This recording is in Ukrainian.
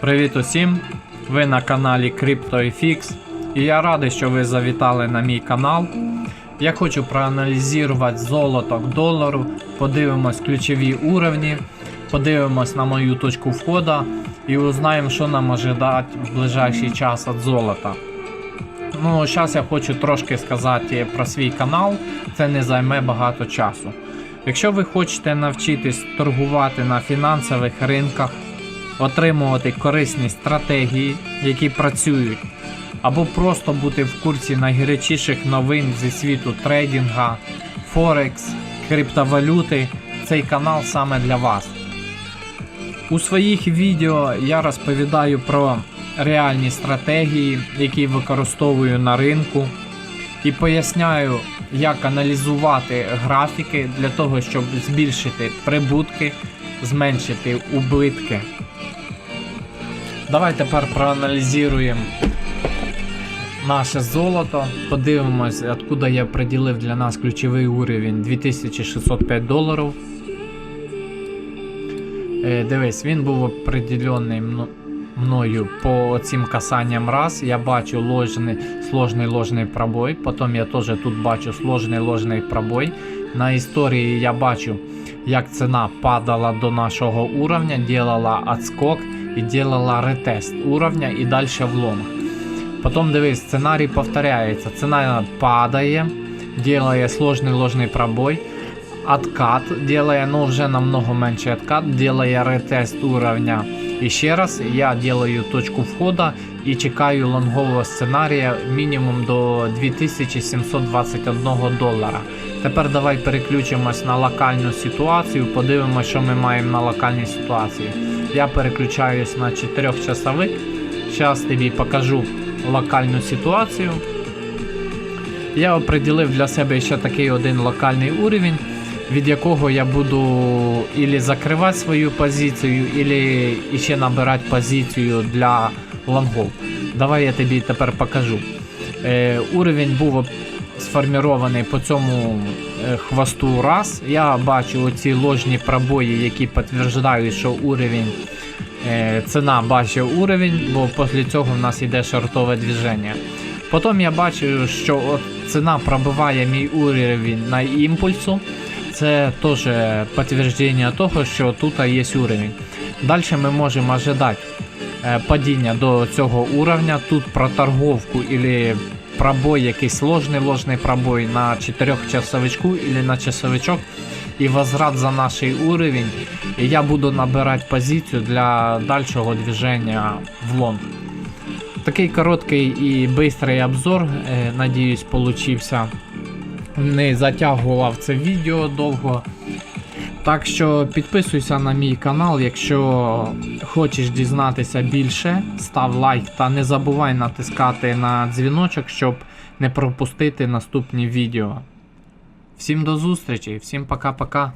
Привіт усім! Ви на каналі CryptoFX і я радий, що ви завітали на мій канал. Я хочу проаналізувати золото к долару, подивимось ключові уровні, подивимось на мою точку входу і узнаємо, що нам ожидати в ближайший час від золота. Ну, зараз я хочу трошки сказати про свій канал, це не займе багато часу. Якщо ви хочете навчитись торгувати на фінансових ринках, отримувати корисні стратегії, які працюють, або просто бути в курсі найгарячіших новин зі світу трейдинга, Форекс, криптовалюти, цей канал саме для вас. У своїх відео я розповідаю про реальні стратегії, які використовую на ринку, і поясняю, як аналізувати графіки для того, щоб збільшити прибутки, зменшити убитки. Давай тепер проаналізуємо наше золото. Подивимось, откуда я приділив для нас ключовий уровень 2605 доларів. Е, дивись, він був определений мною по цим касанням раз. Я бачу ложний, сложний ложний пробой. Потім я теж тут бачу сложний ложний пробой. На історії я бачу, як ціна падала до нашого уровня, делала отскок і делала ретест уровня и дальше влом. Потом, дивись, сценарій повторяється. Ціна падає, делає сложный ложный пробой. Откат делая, ну вже намного менше откат, делая ретест уровня. І ще раз я делаю точку входа і чекаю лонгового сценарія мінімум до 2721 долара. Тепер давай переключимось на локальну ситуацію, подивимося, що ми маємо на локальній ситуації. Я переключаюсь на 4 часовик. Зараз тобі покажу локальну ситуацію. Я оприділив для себе ще такий один локальний уровень, від якого я буду ілі закривати свою позицію, ілі ще набирати позицію для лонгов. Давай я тобі тепер покажу. Е, уровень був сформірований по цьому е, хвосту раз. Я бачу оці ложні пробої, які підтверджують, що уровень е, ціна бачить уровень, бо після цього в нас йде шортове движення. Потім я бачу, що от ціна пробиває мій уровень на імпульсу. Це теж підтвердження того, що тут є уровень. Далі ми можемо ожидати е, падіння до цього уровня. Тут проторговку или пробой, якийсь ложний ложний пробой на 4 часовичку или на часовичок і возврат за наш уровень. І я буду набирати позицію для дальшого движення в лонг. Такий короткий і швидкий обзор, е, надіюсь, получився. Не затягував це відео довго. Так що підписуйся на мій канал, якщо хочеш дізнатися більше, став лайк та не забувай натискати на дзвіночок, щоб не пропустити наступні відео. Всім до зустрічі, всім пока-пока.